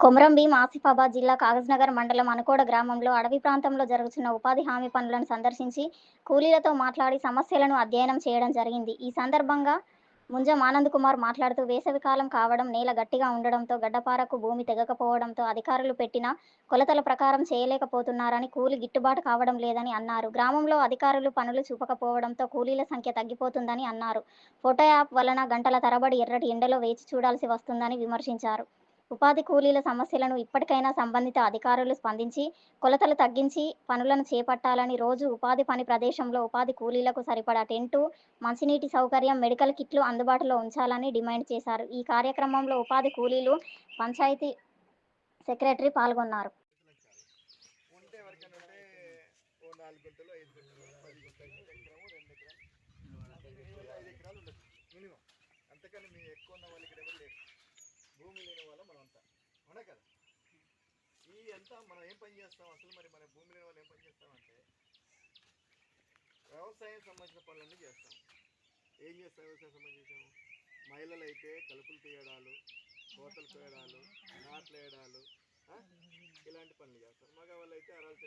కొమరం భీం ఆసిఫాబాద్ జిల్లా కాగజ్నగర్ మండలం అనుకోడ గ్రామంలో అడవి ప్రాంతంలో జరుగుతున్న ఉపాధి హామీ పనులను సందర్శించి కూలీలతో మాట్లాడి సమస్యలను అధ్యయనం చేయడం జరిగింది. ఈ సందర్భంగా ముంజం ఆనంద్ కుమార్ మాట్లాడుతూ వేసవి కాలం కావడం నేల గట్టిగా ఉండడంతో గడ్డపారకు భూమి తెగకపోవడంతో అధికారులు పెట్టిన కొలతల ప్రకారం చేయలేకపోతున్నారని కూలి గిట్టుబాటు కావడం లేదని అన్నారు. గ్రామంలో అధికారులు పనులు చూపకపోవడంతో కూలీల సంఖ్య తగ్గిపోతుందని అన్నారు. ఫోటో యాప్ వలన గంటల తరబడి ఎర్రటి ఎండలో వేచి చూడాల్సి వస్తుందని విమర్శించారు. ఉపాధి కూలీల సమస్యలను ఇప్పటికైనా సంబంధిత అధికారులు స్పందించి కొలతలు తగ్గించి పనులను చేపట్టాలని రోజు ఉపాధి పని ప్రదేశంలో ఉపాధి కూలీలకు సరిపడా టెంటు మంచినీటి సౌకర్యం మెడికల్ కిట్లు అందుబాటులో ఉంచాలని డిమాండ్ చేశారు. ఈ కార్యక్రమంలో ఉపాధి కూలీలు పంచాయతీ సెక్రటరీ పాల్గొన్నారు. అంతకని మీ ఎక్కువ ఉన్న వాళ్ళకి ఎవరు లేరు భూమి లేని వాళ్ళం మనం అంతా అవునా కదా ఈ మనం ఏం పని చేస్తాం? అసలు మరి మన భూమి లేని వాళ్ళు ఏం పని చేస్తామంటే వ్యవసాయం సంబంధించిన పనులన్నీ చేస్తాం. ఏం చేస్తాం? వ్యవసాయం సంబంధించాము మహిళలు అయితే కలుపులు తీయడాలు కోతలు కోయడాలు నాట్లు వేయడాలు ఇలాంటి పనులు చేస్తారు. మగవాళ్ళు అయితే అరాలు